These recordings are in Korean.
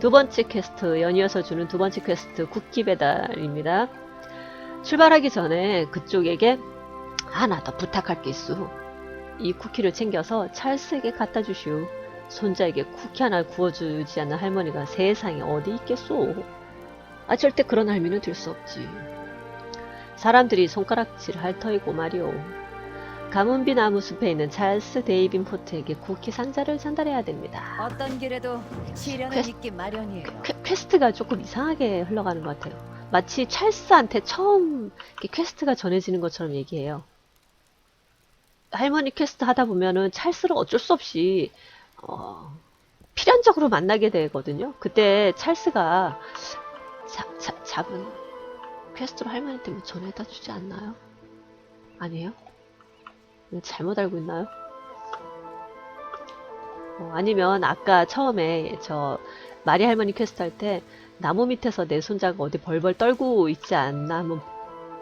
두 번째 퀘스트, 연이어서 주는 두 번째 퀘스트, 쿠키 배달입니다. 출발하기 전에 그쪽에게 하나 더 부탁할 게 있어. 이 쿠키를 챙겨서 찰스에게 갖다 주시오. 손자에게 쿠키 하나 구워주지 않는 할머니가 세상에 어디 있겠소? 아, 절대 그런 할미는 될 수 없지. 사람들이 손가락질 할 터이고 말이오. 가문비 나무 숲에 있는 찰스 데이빈 포트에게 쿠키 상자를 전달해야 됩니다. 어떤 길에도 시련은 퀘스- 있기 마련이에요. 퀘, 퀘스트가 조금 이상하게 흘러가는 것 같아요. 마치 찰스한테 처음 이렇게 퀘스트가 전해지는 것처럼 얘기해요. 할머니 퀘스트 하다 보면은 찰스를 어쩔 수 없이 어, 필연적으로 만나게 되거든요. 그때 찰스가 자, 자, 잡은 퀘스트로 할머니한테 뭐 전해다 주지 않나요? 아니에요? 잘못 알고 있나요? 어, 아니면 아까 처음에 저 마리 할머니 퀘스트 할 때 나무 밑에서 내 손자가 어디 벌벌 떨고 있지 않나 한번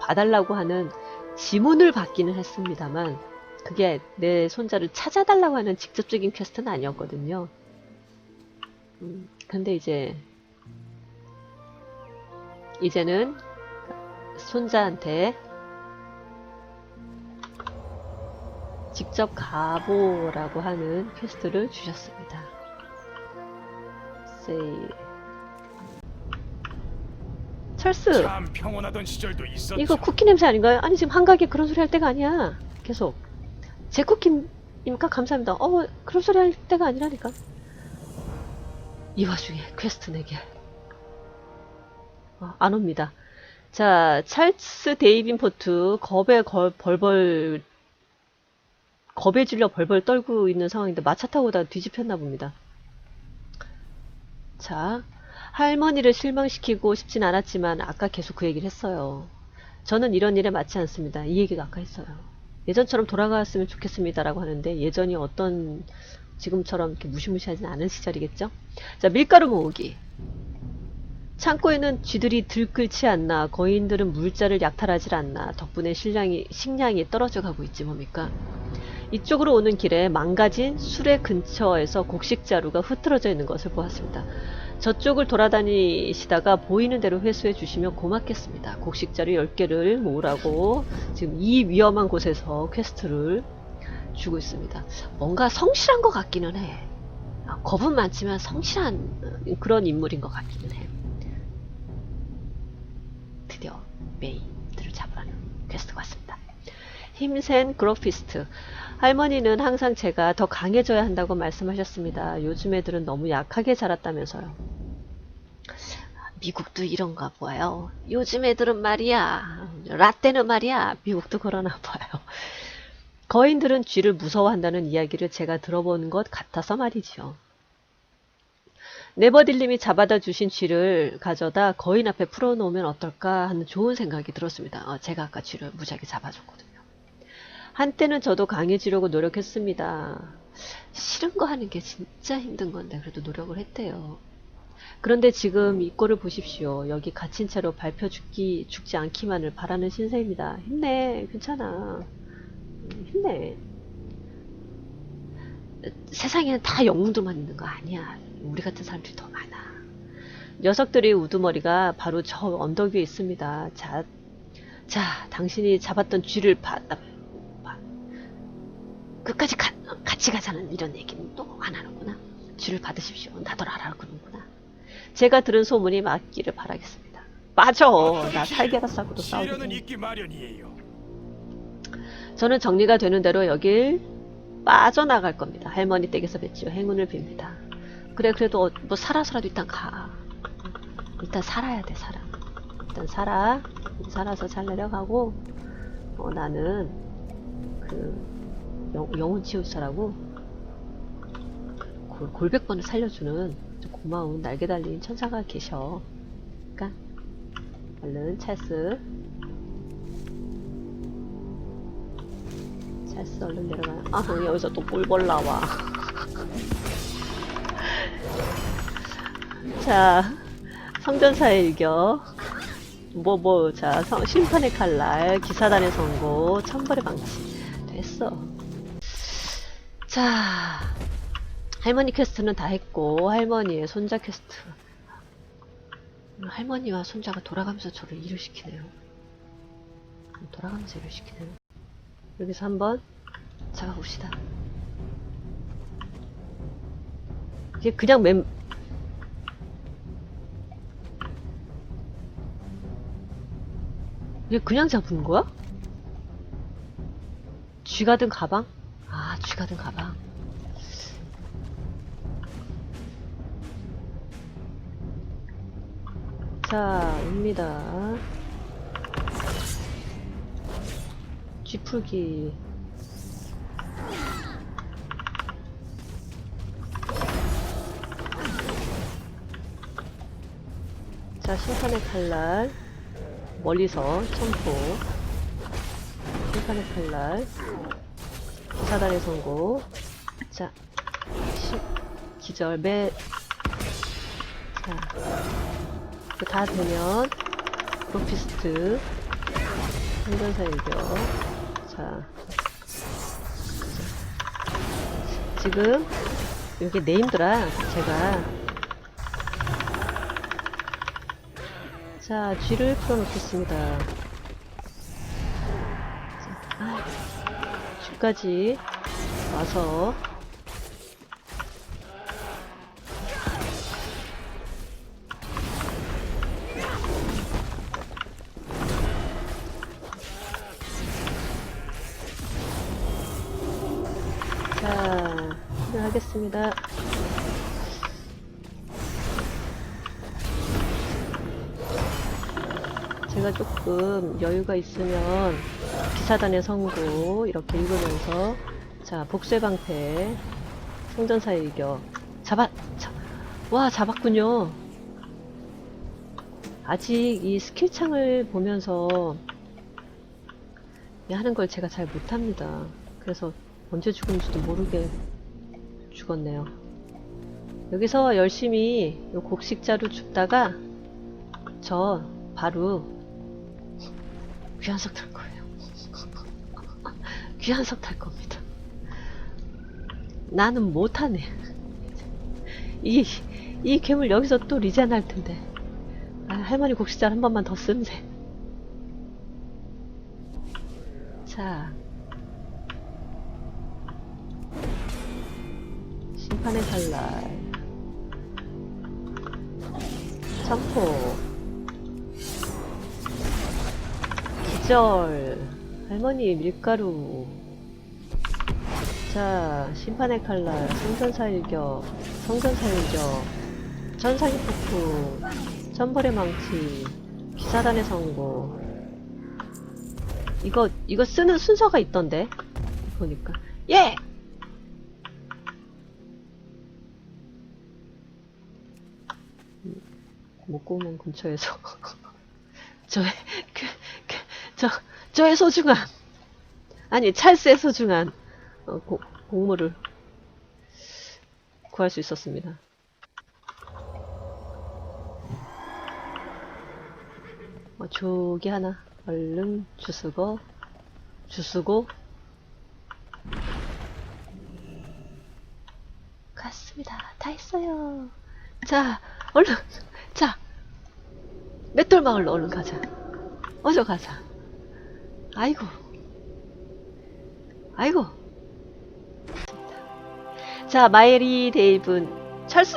봐달라고 하는 지문을 받기는 했습니다만 그게 내 손자를 찾아달라고 하는 직접적인 퀘스트는 아니었거든요. 음, 근데 이제 이제는 손자한테 직접 가보라고 하는 퀘스트를 주셨습니다. 세이 철수 참 평온하던 시절도 있었죠. 이거 쿠키 냄새 아닌가요? 아니 지금 한가게 그런 소리 할 때가 아니야 계속 제 쿠키입니까? 감사합니다 어 그런 소리 할 때가 아니라니까 이 와중에 퀘스트 4개 어, 안 옵니다 자 찰스 데이빈 포트 겁에 걸, 벌벌 겁에 질려 벌벌 떨고 있는 상황인데 마차 타고 다 뒤집혔나 봅니다 자 할머니를 실망시키고 싶진 않았지만 아까 계속 그 얘기를 했어요. 저는 이런 일에 맞지 않습니다. 이 얘기가 아까 했어요. 예전처럼 돌아갔으면 좋겠습니다라고 하는데 예전이 어떤 지금처럼 이렇게 무시무시하진 않은 시절이겠죠? 자, 밀가루 모으기. 창고에는 쥐들이 들끓지 않나, 거인들은 물자를 약탈하지 않나, 덕분에 식량이, 식량이 떨어져 가고 있지 뭡니까? 이쪽으로 오는 길에 망가진 수레 근처에서 곡식 자루가 흐트러져 있는 것을 보았습니다. 저쪽을 돌아다니시다가 보이는 대로 회수해 주시면 고맙겠습니다. 곡식 자루 10개를 모으라고 지금 이 위험한 곳에서 퀘스트를 주고 있습니다. 뭔가 성실한 것 같기는 해. 아, 겁은 많지만 성실한 그런 인물인 것 같기는 해. 드디어 메이들을 잡으라는 퀘스트가 왔습니다. 힘센 그로피스트. 할머니는 항상 제가 더 강해져야 한다고 말씀하셨습니다. 요즘 애들은 너무 약하게 자랐다면서요. 미국도 이런가 봐요. 요즘 애들은 말이야. 라떼는 말이야. 미국도 그러나 봐요. 거인들은 쥐를 무서워한다는 이야기를 제가 들어본 것 같아서 말이지요. 네버딜님이 잡아다 주신 쥐를 가져다 거인 앞에 풀어놓으면 어떨까 하는 좋은 생각이 들었습니다. 어, 제가 아까 쥐를 무지하게 잡아줬거든요. 한때는 저도 강해지려고 노력했습니다. 싫은 거 하는 게 진짜 힘든 건데 그래도 노력을 했대요. 그런데 지금 이 꼴을 보십시오. 여기 갇힌 채로 밟혀 죽기, 죽지 않기만을 바라는 신세입니다. 힘내. 괜찮아. 음, 힘내. 세상에는 다 영웅들만 있는 거 아니야. 우리 같은 사람들이 더 많아. 녀석들의 우두머리가 바로 저 언덕 위에 있습니다. 자, 자, 당신이 잡았던 쥐를 봐. 끝까지 가, 같이 가자는 이런 얘기는 또 안 하는구나. 쥐를 받으십시오. 나도 알아 그러는구나. 제가 들은 소문이 맞기를 바라겠습니다. 맞아. 나 살게라 싸고도 싸우고. 저는 정리가 되는 대로 여길 빠져나갈 겁니다. 할머니 댁에서 뵙지요. 행운을 빕니다. 그래 그래도 어, 뭐 살아서라도 일단 가. 일단 살아야 돼 살아. 일단 살아. 살아서 잘 내려가고 어, 나는 그 영, 영혼 치유사라고 골, 골백번을 살려주는 고마운 날개 달린 천사가 계셔. 그러니까 얼른 찰스 찰스 얼른 내려가요. 아, 어, 여기서 또 꿀벌 나와. 자, 성전사의 일격. 뭐, 뭐, 자, 성- 심판의 칼날, 기사단의 선고, 천벌의 방치. 됐어. 자, 할머니 퀘스트는 다 했고 할머니의 손자 퀘스트 할머니와 손자가 돌아가면서 저를 일을 시키네요 돌아가면서 일을 시키네요 여기서 한번 잡아봅시다 이게 그냥 맴 이게 그냥 잡은 거야? 쥐 가 든 가방? 아 쥐가 든 가방 자, 옵니다. 쥐풀기. 자, 심판의 칼날. 멀리서 첨포. 심판의 칼날. 기사단의 선고. 자, 시, 기절, 매. 자, 다 되면 프로피스트 생존사 일격 자 지금 이게 네임드라 제가 자 쥐를 풀어놓겠습니다 쥐까지 와서 자, 하겠습니다. 제가 조금 여유가 있으면 기사단의 선고 이렇게 읽으면서 자 복수의 방패 성전사의 일격 잡았 자, 와 잡았군요 아직 이 스킬창을 보면서 이 하는 걸 제가 잘 못합니다 그래서 언제 죽은지도 모르게 죽었네요. 여기서 열심히 요 곡식자루 줍다가 저 바로 귀한석 탈 거예요. 귀한석 탈 겁니다. 나는 못하네. 이, 이 괴물 여기서 또 리젠 할 텐데. 아, 할머니 곡식자루 한 번만 더 쓰면 돼. 자, 심판의 칼날 점포 기절 할머니 밀가루. 자 심판의 칼날 성전사 일격 성전사 일격 전사기 폭풍 천벌의 망치 기사단의 선고. 이거 이거 쓰는 순서가 있던데? 보니까. 예! 목공원 근처에서. 저의 그, 그, 저 저의 소중한 아니 찰스의 소중한 어, 고, 곡물을 구할 수 있었습니다. 어, 조기 하나 얼른 주스고 주스고 갔습니다. 다 했어요. 자 얼른 자 맷돌 마을로 얼른 가자. 어서 가자. 아이고. 아이고. 자, 마이리 데이븐 철수!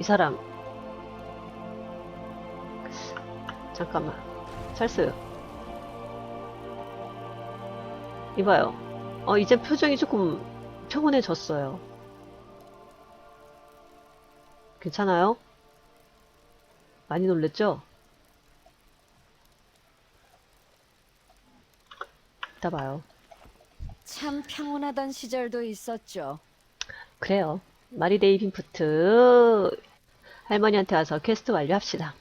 이 사람. 잠깐만. 철수. 이봐요. 어, 이제 표정이 조금 평온해졌어요. 괜찮아요? 많이 놀랬죠? 이따 봐요. 참 평온하던 시절도 있었죠. 그래요. 마리데이 빈푸트 할머니한테 와서 퀘스트 완료합시다.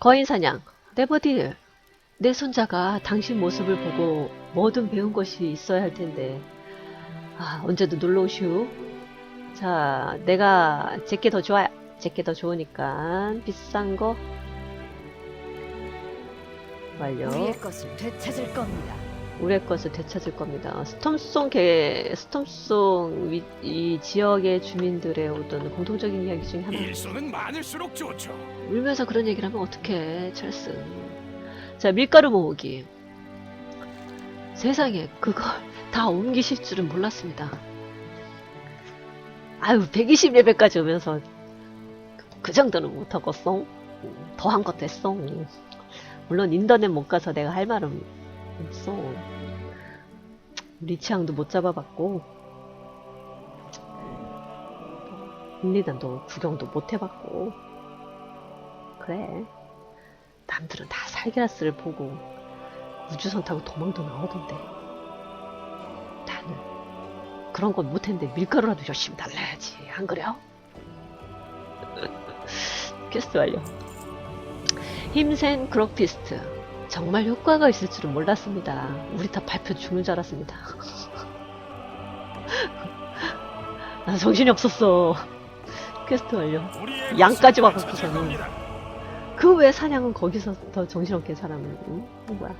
거인 사냥 네버딜 내 손자가 당신 모습을 보고 뭐든 배운 것이 있어야 할 텐데 아 언제도 놀러 오슈. 자 내가 제게 더 좋아요. 제게 더 좋으니까 비싼 거 완료. 우리의 것을 되찾을 겁니다. 우리의 것을 되찾을 겁니다. 스톰송 개, 스톰송 위, 이 지역의 주민들의 어떤 공통적인 이야기 중에 하나. 일손은 많을수록 좋죠. 울면서 그런 얘기를 하면 어떡해, 찰스. 자, 밀가루 모으기. 세상에, 그걸 다 옮기실 줄은 몰랐습니다. 아유, 120레벨까지 오면서 그 정도는 못하겠어. 더한 것도 했어. 물론 인터넷 못 가서 내가 할 말은 없어. 리치앙도 못 잡아봤고, 인리단도 구경도 못 해봤고, 그래. 남들은 다 살기라스를 보고 우주선 타고 도망도 나오던데. 나는 그런 건 못했는데 밀가루라도 열심히 달라야지. 안 그래요? 퀘스트 완료. 힘센 크로피스트. 정말 효과가 있을 줄은 몰랐습니다. 우리 다 발표 죽는 줄 알았습니다. 나 정신이 없었어. 퀘스트 완료. 양까지 와갖고서는. 그왜 사냥은 거기서 더 정신없게 사람을 응? 한 거야?